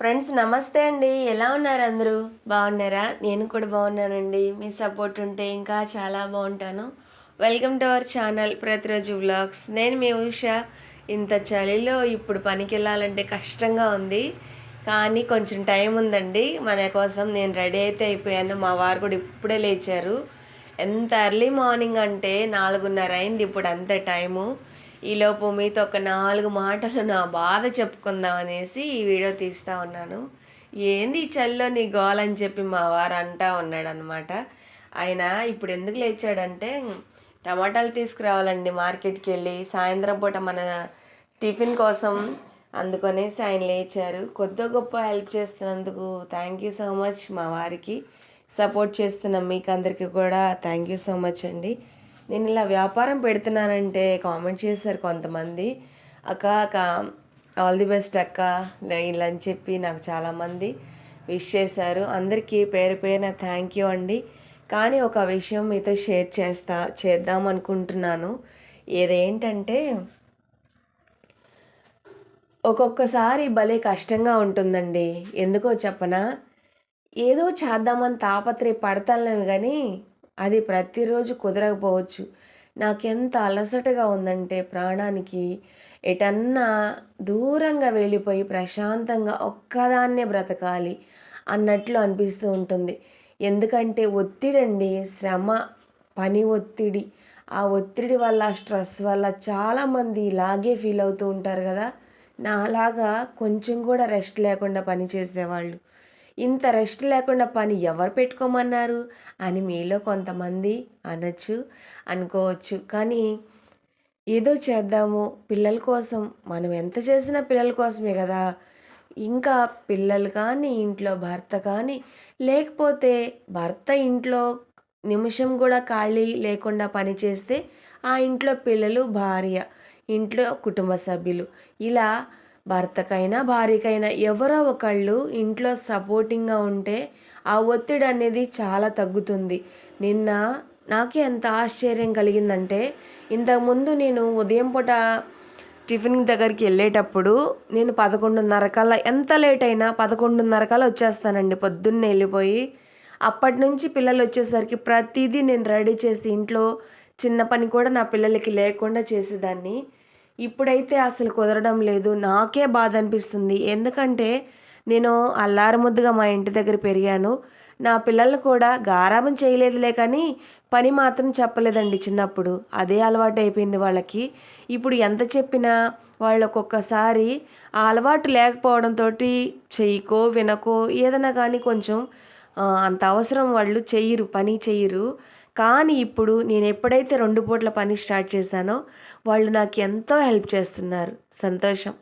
Friends నమస్తే అండి. ఎలా ఉన్నారు అందరూ? బాగున్నారా? నేను కూడా బాగున్నానండి. మీ సపోర్ట్ ఉంటే ఇంకా చాలా బాగుంటాను. వెల్కమ్ టు అవర్ ఛానల్ ప్రతిరోజు వ్లాగ్స్ నేను మీ ఉష. ఇంత చలిలో ఇప్పుడు పనికి వెళ్ళాలంటే కష్టంగా ఉంది. కానీ కొంచెం టైం ఉందండి. మన కోసం నేను రెడీ అయితే అయిపోయాను. మా వారు కూడా ఇప్పుడే లేచారు. ఎంత ఎర్లీ మార్నింగ్ అంటే నాలుగున్నర అయింది. ఇప్పుడు అంత టైము. ఈలోపు మీతో ఒక నాలుగు మాటలు నా బాధ చెప్పుకుందాం అనేసి ఈ వీడియో తీస్తూ ఉన్నాను. ఏంది చల్లో నీ గోల్ అని చెప్పి మా వారు అంటా ఉన్నాడనమాట ఆయన ఇప్పుడు ఎందుకు లేచాడంటే టమాటాలు తీసుకురావాలండి మార్కెట్కి వెళ్ళి సాయంత్రం పూట మన టిఫిన్ కోసం అందుకనేసి ఆయన లేచారు. కొద్ది గొప్ప హెల్ప్ చేస్తున్నందుకు థ్యాంక్ యూ సో మచ్ మా వారికి. సపోర్ట్ చేస్తున్నాం మీకు అందరికీ కూడా థ్యాంక్ యూ సో మచ్ అండి. నేను ఇలా వ్యాపారం పెడుతున్నానంటే కామెంట్ చేశారు కొంతమంది. అక్క అక్క ఆల్ ది బెస్ట్ అక్క. ఇలా అని చెప్పి నాకు చాలామంది విష్ చేశారు. అందరికీ పేరు పేరున థ్యాంక్ యూ అండి. కానీ ఒక విషయం మీతో షేర్ చేస్తా చేద్దాం అనుకుంటున్నాను. ఏదేంటంటే ఒక్కొక్కసారి భలే కష్టంగా ఉంటుందండి. ఎందుకో చెప్పనా? ఏదో చేద్దామని తాపత్రయ పడతాను కానీ అది ప్రతిరోజు కుదరకపోవచ్చు. నాకెంత అలసటగా ఉందంటే ప్రాణానికి ఎటన్నా దూరంగా వెళ్ళిపోయి ప్రశాంతంగా ఒక్కదాన్నే బ్రతకాలి అన్నట్లు అనిపిస్తూ ఉంటుంది. ఎందుకంటే ఒత్తిడండి శ్రమ పని ఒత్తిడి ఆ ఒత్తిడి వల్ల స్ట్రెస్ వల్ల చాలామంది ఇలాగే ఫీల్ అవుతూ ఉంటారు కదా. నాలాగా కొంచెం కూడా రెస్ట్ లేకుండా పని చేసేవాళ్ళు ఇంత రెస్ట్ లేకుండా పని ఎవరు పెట్టుకోమన్నారు? అని మీలో కొంతమంది అనొచ్చు అనుకోవచ్చు. కానీ ఏదో చేద్దాము పిల్లల కోసం. మనం ఎంత చేసినా పిల్లల కోసమే కదా. ఇంకా పిల్లలు కానీ ఇంట్లో భర్త కానీ లేకపోతే భర్త ఇంట్లో నిమిషం కూడా ఖాళీ లేకుండా పని చేస్తే ఆ ఇంట్లో పిల్లలు భార్య ఇంట్లో కుటుంబ సభ్యులు. ఇలా భర్తకైనా భార్యకైనా ఎవరో ఒకళ్ళు ఇంట్లో సపోర్టింగ్గా ఉంటే ఆ ఒత్తిడి అనేది చాలా తగ్గుతుంది. నిన్న నాకే ఎంత ఆశ్చర్యం కలిగిందంటే ఇంతకుముందు నేను ఉదయం పూట టిఫిన్ దగ్గరికి వెళ్ళేటప్పుడు నేను పదకొండున్నర కల్లా ఎంత లేట్ అయినా పదకొండున్నర కల్లా వచ్చేస్తానండి. పొద్దున్నే వెళ్ళిపోయి అప్పటి నుంచి పిల్లలు వచ్చేసరికి ప్రతిదీ నేను రెడీ చేసి ఇంట్లో చిన్న పని కూడా నా పిల్లలకి లేకుండా చేసేదాన్ని. ఇప్పుడైతే అసలు కుదరడం లేదు. నాకే బాధ అనిపిస్తుంది ఎందుకంటే నేను అల్లారముద్దుగా మా ఇంటి దగ్గర పెరిగాను. నా పిల్లలు కూడా గారాబం చేయలేదులే కానీ పని మాత్రం చెప్పలేదండి చిన్నప్పుడు. అదే అలవాటు అయిపోయింది వాళ్ళకి. ఇప్పుడు ఎంత చెప్పినా వాళ్ళు ఒక్కొక్కసారి ఆ అలవాటు లేకపోవడంతో చేయకో వినకో ఏదైనా కానీ కొంచెం అంత అవసరం వాళ్ళు చెయ్యరు పని చెయ్యరు. కానీ ఇప్పుడు నేను ఎప్పుడైతే రెండు పూట్ల పని స్టార్ట్ చేశానో వాళ్ళు నాకు ఎంతో హెల్ప్ చేస్తున్నారు. సంతోషం.